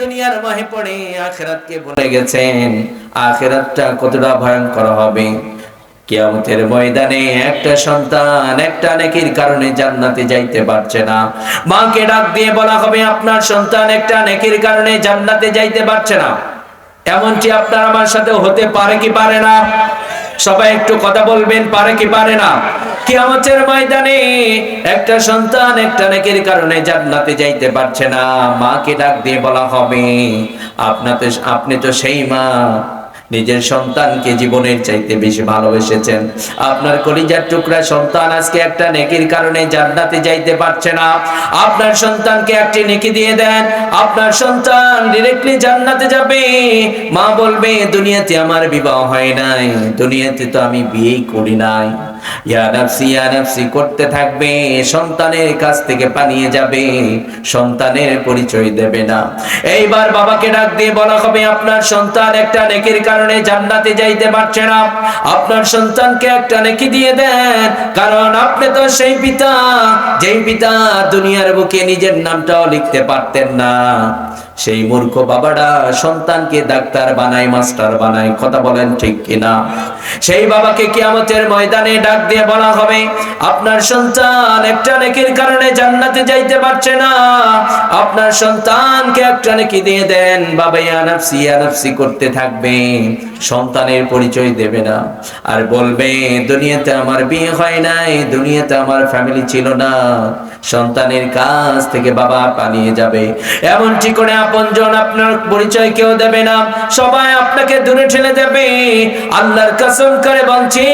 দুনিয়ার পড়ে ভুলে গেছেন, আখেরাতটা কতটা ভয়ঙ্কর হবে। কিয়ামতের ময়দানে একটা সন্তান, একটা নেকির কারণে জান্নাতে যাইতে পারছে না। মাকে ডাক দিয়ে বলা হবে, আপনার সন্তান একটা নেকির কারণে জান্নাতে যাইতে পারছে না। এমনটি আপনার আমার সাথে হতে পারে কি পারে না? সবাই একটু কথা বলবেন, পারে কি পারে না? কিয়ামতের ময়দানে একটা সন্তান একটা নেকের কারণে জান্নাতে যাইতে পারছে না। মাকে ডাক দিয়ে বলা হবে, আপনাতে, আপনি তো সেই মা। নিজের সন্তানকে জীবনের চাইতে বেশি ভালোবেসেছেন। আপনার কলিজার টুকরা সন্তান আজকে একটা নেকির কারণে জান্নাতে যাইতে পারছে না। আপনার সন্তানকে একটি নেকি দিয়ে দেন। আপনার সন্তান ডিরেক্টলি জান্নাতে যাবে। মা বলবে, দুনিয়াতে আমার বিবাহ হয় নাই। দুনিয়াতে তো আমি বিয়েই করি নাই। ইয়া করতে থাকবে, সন্তানের কাছ থেকে পালিয়ে যাবে, সন্তানের পরিচয় দেবে না। এইবার বাবাকে ডাক দিয়ে বলা হবে, আপনার সন্তান একটা নেকির কারণে জান্নাতে যাইতে পারছে না। আপনার সন্তানকে একটা নেকি দিয়ে দেন, কারণ আপনি তো সেই পিতা, যেই পিতা দুনিয়ার বুকে নিজের নামটাও লিখতে পারতেন না। সেই মূর্খ বাবাটা সন্তানকে ডাক্তার বানায়, মাস্টার বানায়, কথা বলেন ঠিক কিনা? সেই বাবাকে কিয়ামতের ময়দানে ডাক দিয়ে বলা হবে, আপনার সন্তান একটা নেকির কারণে জান্নাতে যাইতে পারছে না। আপনার সন্তানকে একটা নেকি দিয়ে দেন, বাবা ইয়া নাফসি ইয়া নাফসি করতে থাকবে, সন্তানের পরিচয় দেবে না। আর বলবে, দুনিয়াতে আমার বিয়ে হয় নাই, দুনিয়াতে আমার ফ্যামিলি ছিল না। সন্তানের কাছ থেকে বাবা পালিয়ে যাবে। এমনটি করে আপনজন আপনার পরিচয় কেউ দেবে না। সবাই আপনাকে দূরে ঠেলে দেবে। আল্লাহর কসম করে বলছি,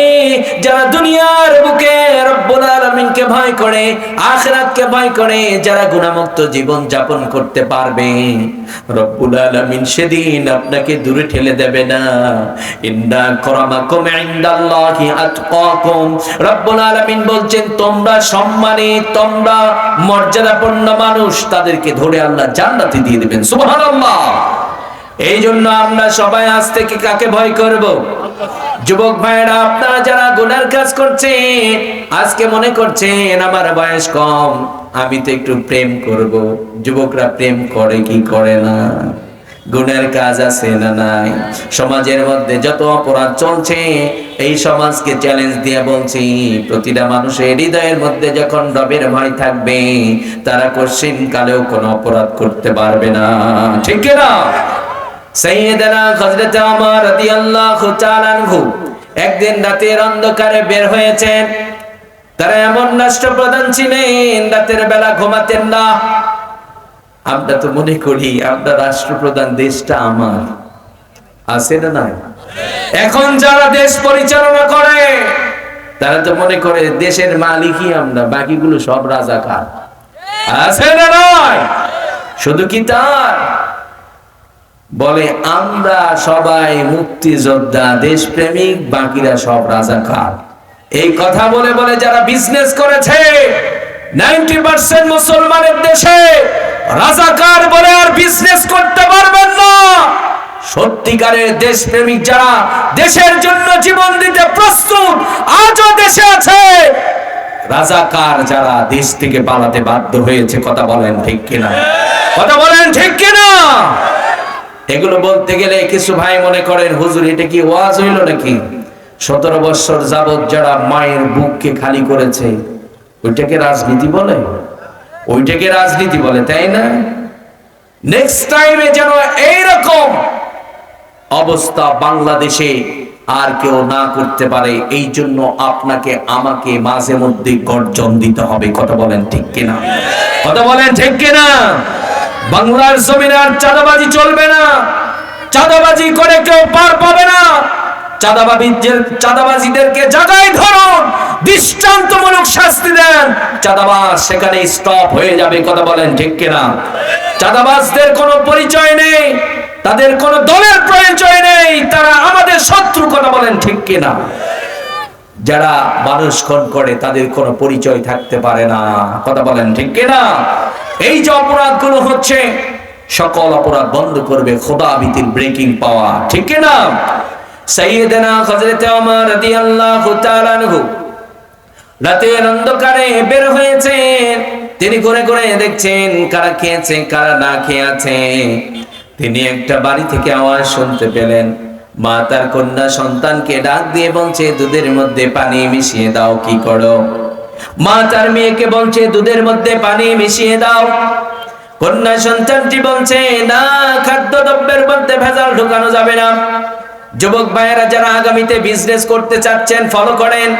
যারা দুনিয়ার বুকে রব্বুল আলামিনকে ভয় করে, আখিরাতকে ভয় করে, যারা গুণামুক্ত জীবন যাপন করতে পারবে, রব্বুল আলামিন সেদিন আপনাকে দূরে ঠেলে দেবে না। ইন্না করামাকুম ইনদাল্লাহি আতকাকুম। রব্বুল আলামিন বলছেন, তোমরা সম্মানে তোমরা মর্যাদাপূর্ণ মানুষ তাদেরকে ধরে আল্লাহ জান্নাতে দিয়ে দিবেন। সুবহানাল্লাহ। এই জন্য আমরা সবাই আজ থেকে কাকে ভয় করব? যুবক ভাইরা আপনারা যারা গুনার কাজ করছেন, আজকে মনে করছেন আমার বয়স কম, আমি তো একটু প্রেম করব। যুবকরা প্রেম করে কি করে না? গুণের কাজ আছে না নাই? সমাজের মধ্যে যত অপরাধ চলছে এই সমাজকে চ্যালেঞ্জ দিয়ে বলছি, প্রতিটা মানুষের হৃদয়ের মধ্যে যখন রবের ভয় থাকবে, তারা কশিন কালেও কোনো অপরাধ করতে পারবে না। ঠিক না? সাইয়েদানা হযরত ওমর রাদিয়াল্লাহু তাআলা আনহু একদিন রাতের অন্ধকারে বের হয়েছেন। তারা এমন রাষ্ট্রপ্রধান ছিলেন, রাতের বেলা ঘুমাতেন না। আমরা তো মনে করি, আমরা রাষ্ট্রপ্রধান দেশটা আমার। আছে না নাই? এখন যারা দেশ পরিচালনা করে, তারা তো মনে করে দেশের মালিকই আমরা, বাকিগুলো সব রাজাকার। আছে না নয়? শুধু কি তার বলে, আমরা সবাই মুক্তিযোদ্ধা, দেশপ্রেমিক, বাকিরা সব রাজাকার। এই কথা বলে বলে যারা বিজনেস করেছে, নাইনটি পার্সেন্ট মুসলমানের দেশে রাজাকার বলে আর বিজনেস করতে পারবেন না। সত্যিকারের দেশপ্রেমিক যারা দেশের জন্য জীবন দিতে প্রস্তুত, আজও দেশে আছে। রাজাকার যারা দেশ থেকে পালাতে বাধ্য হয়েছে, কথা বলেন ঠিক কিনা? কথা বলেন ঠিক কিনা? এগুলো বলতে গেলে কিছু ভাই মনে করেন, হুজুর, এটা কি ওয়াজ হইল নাকি? সতেরো বছর যাবৎ যারা মায়ের বুককে খালি করেছে, ওইটাকে রাজনীতি বলে? ওইটাকে রাজনীতি বলে, তাই না? নেক্সট টাইমে যেন এইরকম অবস্থা বাংলাদেশে আর কেউ না করতে পারে এই জন্য আপনাকে, আমাকে মাঝে মধ্যে গর্জন দিতে হবে। কথা বলেন ঠিক কিনা? কথা বলেন ঠিক কিনা? বাংলার জমিনে আর চাঁদাবাজি চলবে না। চাঁদাবাজি করে কেউ পার পাবে না। চাঁদাবাজিদের, চাঁদাবাজিদেরকে শাস্তি দেন। সেখানে স্টপ হয়ে যাবে। কথা বলেন ঠিক চাঁদাবাজদের কোনো পরিচয় নেই। তাদের কোনো দলের পরিচয় নেই, তারা আমাদের শত্রু কথা বলেন ঠিক কিনা? যারা মানুষ খুন করে, তাদের কোনো পরিচয় থাকতে পারে না, কথা বলেন ঠিক কিনা? এই যে অপরাধগুলো হচ্ছে, সকল অপরাধ বন্ধ করবে, খোদা ভীতির ব্রেকিং পাওয়া ঠিক কিনা? সাইয়েদেনা হযরত ওমর রাদিয়াল্লাহু তাআলা আনহু রাতের অন্ধকারে বের হয়েছেন তিনি ঘুরে ঘুরে দেখছেন, কারা খেয়েছে, কারা না খেয়ে আছে তিনি একটা বাড়ি থেকে আওয়াজ শুনতে পেলেন। মা তার কন্যা সন্তানকে ডাক দিয়ে বলছে, দুধের মধ্যে পানি মিশিয়ে দাও, কি করো? মা তার মেয়েকে বলছে, দুধের মধ্যে পানি মিশিয়ে দাও। কন্যা সন্তানটি বলছে, না, খাদ্যদ্রব্যের মধ্যে ভেজাল ঢুকানো যাবে না। যুবক ভাইয়েরা যারা আগামীতে বিজনেস করতে চাচ্ছেন ফলো করেন।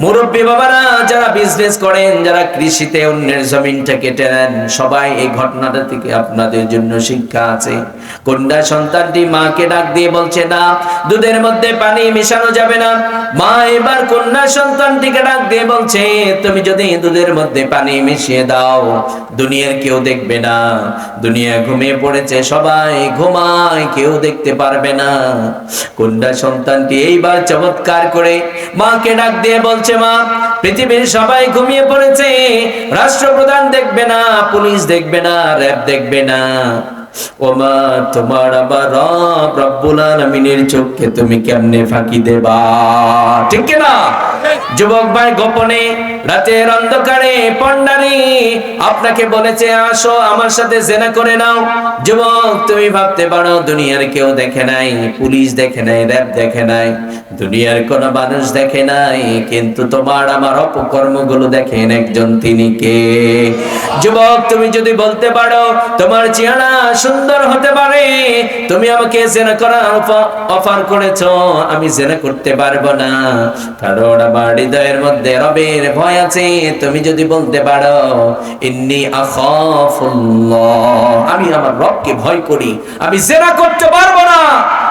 মুরব্বী বাবারা, যারা বিজনেস করেন, যারা কৃষিতে অন্যের জমিনটা কেটে নেন, সবাই এই ঘটনাটা থেকে আপনাদের জন্য শিক্ষা আছে। কন্যা সন্তানটি মাকে ডাক দিয়ে বলছে, না, দুধের মধ্যে পানি মেশানো যাবে না। মা এবার কন্যা সন্তানটিকে ডাক দিয়ে বলছে, তুমি যদি দুধের মধ্যে পানি মিশিয়ে দাও দুনিয়ার কেউ দেখবে না। দুনিয়া ঘুমিয়ে পড়েছে, সবাই ঘুমায়, কেউ দেখতে পারবে না। কন্যা সন্তানটি এইবার চমৎকার করে মাকে ডাক দিয়ে বলছে, মা, পৃথিবীর সবাই ঘুমিয়ে পড়েছে। রাষ্ট্রপ্রধান দেখবে না, পুলিশ দেখবে না, র্যাব দেখবে না। ও মা, তোমার আবার রব আলামিনের চোখকে তুমি কেমনে ফাঁকি দেবা? ঠিক না যুবক ভাই গোপনে, রাতের অন্ধকারে পন্ডারি আপনাকে বলেছে, আসো আমার সাথে জেনা করে নাও। যুবক, তুমি ভাবতে পারো, দুনিয়ার কেউ দেখে নাই, পুলিশ দেখে নাই, র্যাব দেখে নাই, দুনিয়ার কোনো মানুষ দেখে নাই, কিন্তু তোমার আমার অপকর্মগুলো দেখেন একজন তিনি কে? যুবক, তুমি যদি বলতে পারো, তোমার চেহারা সুন্দর হতে পারে, তুমি আমাকে জেনা করার অফার করেছ, আমি জেনা করতে পারব না। কারণ আমার হৃদয়ের মধ্যে রবের ভয় আছে, তুমি যদি বলতে পারো, ইন্নি আখাফুল্লাহ আমি আমার রবকে ভয় করি, আমি জেনা করতে পারব না।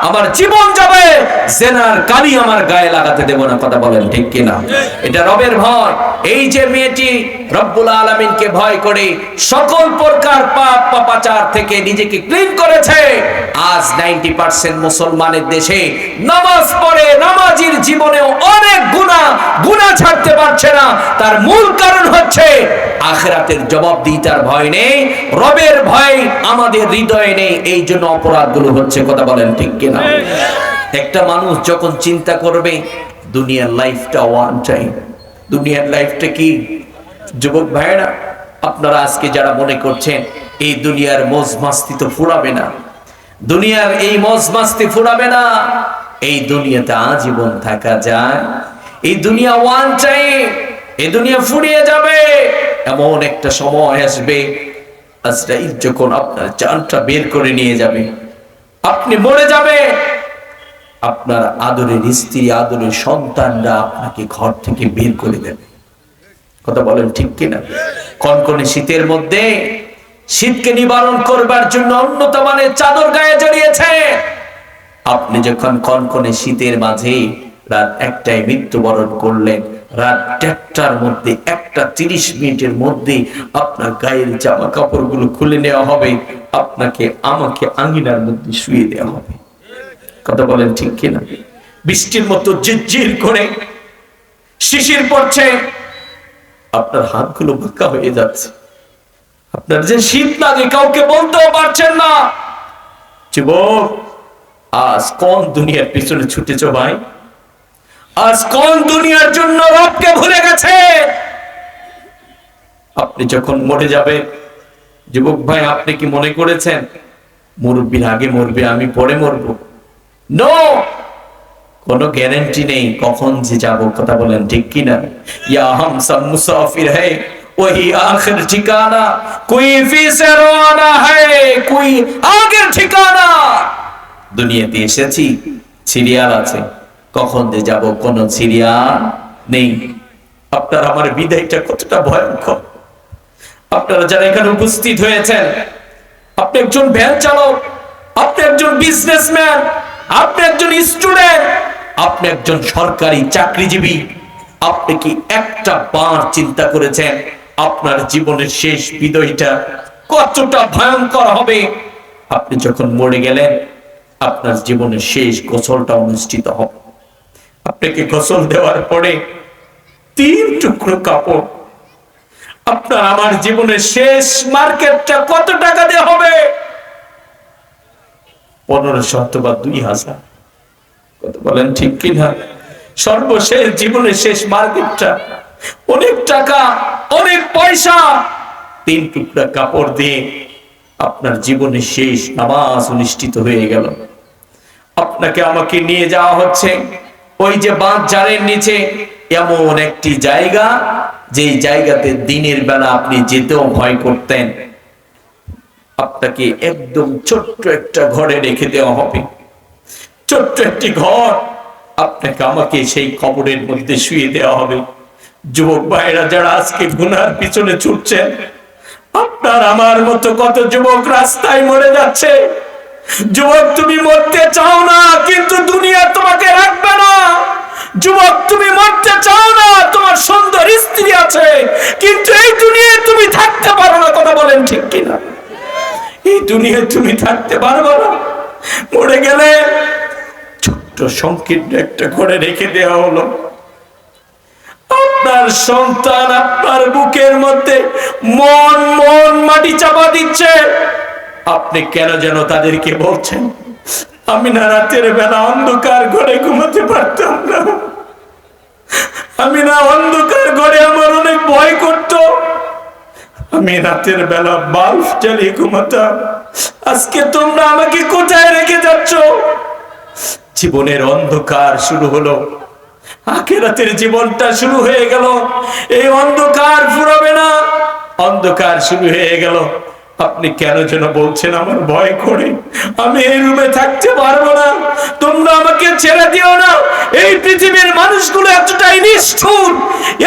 আমার জীবন যাবে। জেনার কালি আমার গায়ে লাগাতে দেব না, কথা বলেন ঠিক কিনা? এটা রবের ভয়। এই যে মেয়েটি রব্বুল আলমিনকে ভয় করে সকল প্রকার পাপ, পাপাচার থেকে নিজেকে ক্লিন করেছে, আজ নাইনটি পার্সেন্ট মুসলমানের দেশে নামাজ পড়ে, নামাজির জীবনেও অনেক গুণা গুণা ছাড়তে পারছে না। তার মূল কারণ হচ্ছে আখেরাতের জবাব দিই তার ভয় নেই, রবের ভয় আমাদের হৃদয়ে নেই এই জন্য অপরাধগুলো হচ্ছে, কথা বলেন ঠিক কিনা? একটা মানুষ যখন চিন্তা করবে, দুনিয়ার লাইফটা ওয়ান টাইম দুনিয়ার লাইফটা কি? যুবক ভাইয়েরা, আপনারা আজকে যারা মনে করছেন, এই দুনিয়ার মোজ মাস্তি তো ফুরাবে না। দুনিয়ার এই মোজ মাস্তি ফুরাবে না। এই দুনিয়াতে আজীবন থাকা যায়। এই দুনিয়া ওয়ান টাইম এই দুনিয়া ফুরিয়ে যাবে। এমন একটা সময় আসবে, আজরাইল যখন আপনার জানটা বের করে নিয়ে যাবে। আপনি মরে যাবে। আপনার আদরের স্ত্রী, আদরের সন্তানরা আপনাকে ঘর থেকে বের করে দেবে। কথা বলেন ঠিক কিনা? কনকনে শীতের মধ্যে শীতকে নিবারণ করবার জন্য উন্নত মানের চাদর গায়ে জড়িয়েছে। আপনি যখন কনকনে শীতের মাঝে রাত একটায় মৃত্যুবরণ করলেন, রাত দেড়টার মধ্যে একটা তিরিশ মিনিটের মধ্যে আপনার গায়ের জামা কাপড়গুলো খুলে নেওয়া হবে, আপনাকে, আমাকে আঙ্গিনার মধ্যে শুয়ে দেওয়া হবে। কথা বলেন ঠিক কিনা? বৃষ্টির মতো জিরজির করে শিশির পড়ছে, আপনার হাতগুলো বাঁকা হয়ে যাচ্ছে। আপনার যে শীত লাগে কাউকে বলতেও পারছেন না। যুবক, আজ কোন দুনিয়ার পিছনে ছুটেছ ভাই? আজ কোন দুনিয়ার জন্য রবকে ভুলে গেছে? আপনি যখন মরে যাবে, যুবক ভাই, আপনি কি মনে করেছেন? মুরব্বীর আগে মরবে, আমি পরে মরব। নো কোনো গ্যারেন্টি নেই, কখন যে যাব, কথা বলেন ঠিক কি না ইয়া হাম সব মুসাফির হে, ওহি আখির ঠিকানা, কুই ফি সে হে আগের ঠিকানা। দুনিয়াতে এসেছি, সিরিয়াল আছে, কখন যে যাব, কোন সিরিয়াল নেই। আপনার আমার বিদায়টা কতটা ভয়ঙ্কর। আপনারা যারা এখানে উপস্থিত হয়েছেন, আপনি একজন ভ্যান চালক, আপনি একজন বিজনেসম্যান আপনি একজন স্টুডেন্ট আপনি একজন সরকারি চাকরিজীবী, আপনি কি একটা বার চিন্তা করেছেন আপনার জীবনের শেষ বিদয়টা কতটা ভয়ঙ্কর হবে? আপনি যখন মরে গেলেন, আপনার জীবনের শেষ গোসলটা অনুষ্ঠিত হবে। আপনাকে গোসল দেওয়ার পরে তিন টুকরো কাপড় আপনার আমার জীবনের শেষ মার্কেটটা কত টাকা দিয়ে হবে? পনেরোশো অথবা দুই হাজার। কত বলেন ঠিক কিনা? সর্বশেষ জীবনের শেষ মার্কেটটা অনেক টাকা, অনেক পয়সা, তিন টুকরা কাপড় দিয়ে আপনার জীবনের শেষ নামাজ অনুষ্ঠিত হয়ে গেল। আপনাকে আমাকে নিয়ে যাওয়া হচ্ছে। ওই যে বাঁধ জারের নিচে এমন একটি জায়গা যেই জায়গাতে দিনের বেলা আপনি যেতেও ভয় করতেন, আপনাকে একদম ছোট্ট একটা ঘরে রেখে দেওয়া হবে। ছোট্ট একটি ঘর আপনাকে আমাকে সেই কবরের মধ্যে শুয়ে দেওয়া হবে। যুবক ভাইরা যারা আজকে গুনার পিছনে ছুটছেন, আপনার আমার মতো কত যুবক রাস্তায় মরে যাচ্ছে। যুবক, তুমি মরতে চাও না, কিন্তু দুনিয়া তোমাকে রাখবে না। যুবক, তুমি মরতে চাও না, তোমার সুন্দর স্ত্রী আছে, কিন্তু এই দুনিয়ায় তুমি থাকতে পারো না, কথা বলেন ঠিক কিনা? এই দুনিয়ায় তুমি থাকতে পারবে না। মরে গেলে ছোট্ট সংকীর্ণ একটা ঘরে রেখে দেওয়া হলো। আপনার সন্তান আপনার বুকের মধ্যে মন মন মাটি চাপা দিচ্ছে। আপনি কেন যেন তাদেরকে বলছেন আমি না রাতের বেলা অন্ধকার ঘরে ঘুমাতে পারতাম না। আমি না অন্ধকার ঘরে আমার অনেক ভয় করত। আমি রাতের বেলা বাল্ব চালিয়ে ঘুমাতাম। আজকে তোমরা আমাকে কোথায় রেখে যাচ্ছ? জীবনের অন্ধকার শুরু হলো। আখেরাতের জীবনটা শুরু হয়ে গেল। এই অন্ধকার ফুরাবে না। অন্ধকার শুরু হয়ে গেল। আপনি কেন যেন বলছেন আমার ভয় করে। আমি এই রুমে থাকতে পারব না তোমরা আমাকে ছেড়ে দিও না এই পৃথিবীর মানুষগুলো এতটাই নিষ্ঠুর,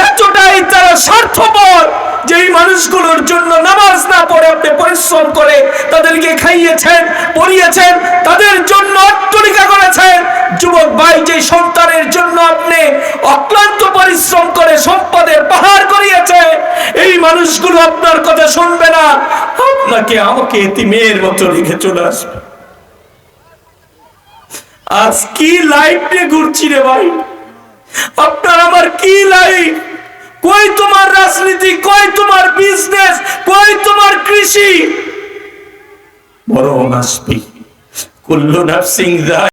এতটাই তারা স্বার্থপর যে এই মানুষগুলোর জন্য নামাজ না পড়ে আপনি পরিশ্রম করে তাদেরকে খাইয়েছেন, পড়িয়েছেন, তাদের জন্য অট্টলিকা করেছেন। যুবক ভাই, যে সন্তানের জন্য আপনি অক্লান্ত পরিশ্রম করে সম্পদের পাহাড় করিয়েছে, এই মানুষগুলো আপনার কথা শুনবে না। আপনাকে আমাকে এতিমের মতো রেখে চলে আসবে। আজ কি লাইফ নিয়ে ঘুরছি রে ভাই? আপনার আমার কি লাইফ কই তোমার রাজনীতি? কই তোমার বিজনেস কই তোমার কৃষি? বড় আসবি কুল্লু নাফসিং